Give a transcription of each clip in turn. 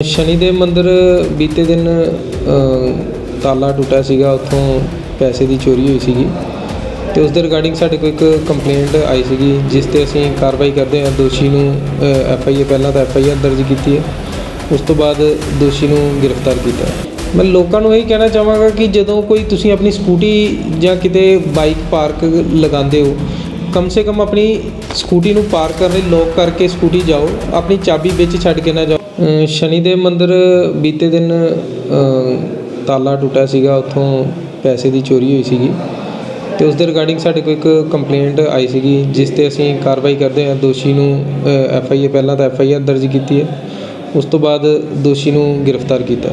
ਸ਼ਨੀ ਦੇਵ ਮੰਦਿਰ ਬੀਤੇ ਦਿਨ ਤਾਲਾ ਟੁੱਟਾ ਸੀਗਾ, ਉੱਥੋਂ ਪੈਸੇ ਦੀ ਚੋਰੀ ਹੋਈ ਸੀਗੀ। ਤੇ ਉਸ ਦੇ ਰਿਗਾਰਡਿੰਗ ਸਾਡੇ ਕੋਲ ਇੱਕ ਕੰਪਲੇਂਟ ਆਈ ਸੀਗੀ, ਜਿਸ ਤੇ ਅਸੀਂ ਕਾਰਵਾਈ ਕਰਦੇ ਹਾਂ। ਦੋਸ਼ੀ ਨੂੰ ਐਫ ਆਈ ਏ ਪਹਿਲਾਂ ਤਾਂ ਐਫ ਆਈ ਆਰ ਦਰਜ ਕੀਤੀ ਹੈ। ਉਸ ਤੋਂ ਬਾਅਦ ਦੋਸ਼ੀ ਨੂੰ ਗ੍ਰਿਫਤਾਰ ਕੀਤਾ ਮੈਂ ਲੋਕਾਂ ਨੂੰ ਇਹ ਕਹਿਣਾ ਚਾਹਾਂਗਾ ਕਿ ਜਦੋਂ ਕੋਈ ਤੁਸੀਂ ਆਪਣੀ ਸਕੂਟੀ ਜਾਂ ਕਿਤੇ ਬਾਈਕ ਪਾਰਕ ਲਗਾਉਂਦੇ ਹੋ, ਕਮ ਸੇ ਕਮ ਆਪਣੀ ਸਕੂਟੀ ਨੂੰ ਪਾਰਕ ਕਰਨ ਲਈ ਲੋਕ ਕਰਕੇ ਸਕੂਟੀ ਜਾਓ। ਆਪਣੀ ਚਾਬੀ ਵਿੱਚ ਛੱਡ ਕੇ ਨਾ ਜਾਓ। ਸ਼ਨੀ ਦੇਵ ਮੰਦਿਰ ਬੀਤੇ ਦਿਨ ਤਾਲਾ ਟੁੱਟਾ ਸੀਗਾ, ਉੱਥੋਂ ਪੈਸੇ ਦੀ ਚੋਰੀ ਹੋਈ ਸੀਗੀ। ਅਤੇ ਉਸ ਦੇ ਰਿਗਾਰਡਿੰਗ ਸਾਡੇ ਕੋਲ ਇੱਕ ਕੰਪਲੇਂਟ ਆਈ ਸੀਗੀ, ਜਿਸ ਤੇ ਅਸੀਂ ਕਾਰਵਾਈ ਕਰਦੇ ਹਾਂ। ਦੋਸ਼ੀ ਨੂੰ ਐਫ ਆਈ ਏ ਪਹਿਲਾਂ ਤਾਂ ਐਫ ਆਈ ਆਰ ਦਰਜ ਕੀਤੀ ਹੈ। ਉਸ ਤੋਂ ਬਾਅਦ ਦੋਸ਼ੀ ਨੂੰ ਗ੍ਰਿਫਤਾਰ ਕੀਤਾ।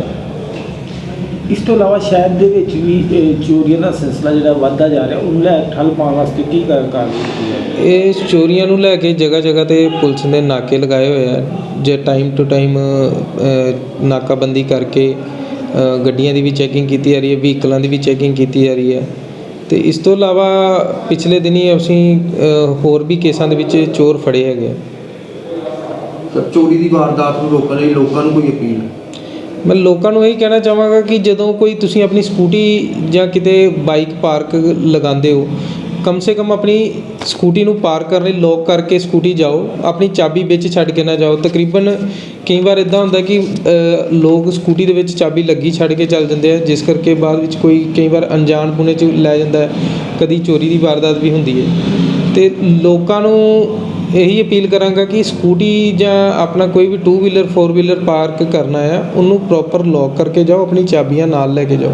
ਇਸ ਤੋਂ ਇਲਾਵਾ ਸ਼ਹਿਰ ਦੇ ਵਿੱਚ ਵੀ ਇਹ ਚੋਰੀਆਂ ਦਾ ਸਿਲਸਿਲਾ ਜਿਹੜਾ ਵੱਧਦਾ ਜਾ ਰਿਹਾ ਉਹਨੂੰ ਲੈ ਕੇ ਠੱਲ ਪਾਉਣ ਵਾਸਤੇ ਕੀ ਕਰ ਕਾਰਵਾਈ ਕੀਤੀ ਹੈ? ਇਹ ਚੋਰੀਆਂ ਨੂੰ ਲੈ ਕੇ ਜਗ੍ਹਾ ਜਗ੍ਹਾ ਤੇ ਪੁਲਿਸ ਨੇ ਨਾਕੇ ਲਗਾਏ ਹੋਏ ਆ ਜੇ ਟਾਈਮ ਟੂ ਟਾਈਮ ਨਾਕਾਬੰਦੀ ਕਰਕੇ ਗੱਡੀਆਂ ਦੀ ਵੀ ਚੈਕਿੰਗ ਕੀਤੀ ਜਾ ਰਹੀ ਹੈ ਵਹੀਕਲਾਂ ਦੀ ਵੀ ਚੈਕਿੰਗ ਕੀਤੀ ਜਾ ਰਹੀ ਹੈ। ਤੇ ਇਸ ਤੋਂ ਇਲਾਵਾ ਪਿਛਲੇ ਦਿਨੀ ਅਸੀਂ ਹੋਰ ਵੀ ਕੇਸਾਂ ਦੇ ਵਿੱਚ ਚੋਰ ਫੜੇ ਹੈਗੇ ਆ। ਸਰ ਚੋਰੀ ਦੀ ਵਾਰਦਾਤ ਨੂੰ ਰੋਕਣ ਲਈ ਲੋਕਾਂ ਨੂੰ ਕੋਈ ਅਪੀਲ? ਮੈਂ ਲੋਕਾਂ ਨੂੰ ਇਹੀ ਕਹਿਣਾ ਚਾਹਾਂਗਾ ਕਿ ਜਦੋਂ ਕੋਈ ਤੁਸੀਂ ਆਪਣੀ ਸਕੂਟੀ ਜਾਂ ਕਿਤੇ ਬਾਈਕ ਪਾਰਕ ਲਗਾਉਂਦੇ ਹੋ, ਕਮ ਸੇ ਕਮ ਆਪਣੀ ਸਕੂਟੀ ਨੂੰ ਪਾਰਕ ਕਰਨ ਲਈ ਲੋਕ ਕਰਕੇ ਸਕੂਟੀ ਜਾਓ, ਆਪਣੀ ਚਾਬੀ ਵਿੱਚ ਛੱਡ ਕੇ ਨਾ ਜਾਓ। ਤਕਰੀਬਨ ਕਈ ਵਾਰ ਇਦਾਂ ਹੁੰਦਾ ਕਿ ਲੋਕ ਸਕੂਟੀ ਦੇ ਵਿੱਚ ਚਾਬੀ ਲੱਗੀ ਛੱਡ ਕੇ ਚੱਲ ਜਾਂਦੇ ਆ, ਜਿਸ ਕਰਕੇ ਬਾਅਦ ਵਿੱਚ ਕੋਈ ਕਈ ਵਾਰ ਅਣਜਾਣ ਪੁਣੇ ਚ ਲੈ ਜਾਂਦਾ ਕਦੀ ਚੋਰੀ ਦੀ ਵਾਰਦਾਤ ਵੀ ਹੁੰਦੀ ਹੈ। ਤੇ ਲੋਕਾਂ ਨੂੰ ਇਹੀ ਅਪੀਲ ਕਰਾਂਗਾ ਕਿ ਸਕੂਟੀ ਜਾਂ ਆਪਣਾ ਕੋਈ ਵੀ two wheeler four wheeler park ਕਰਨਾ ਆ, ਉਹਨੂੰ ਪ੍ਰੋਪਰ ਲੌਕ ਕਰਕੇ ਜਾਓ, ਆਪਣੀ ਚਾਬੀਆਂ ਨਾਲ ਲੈ ਕੇ ਜਾਓ।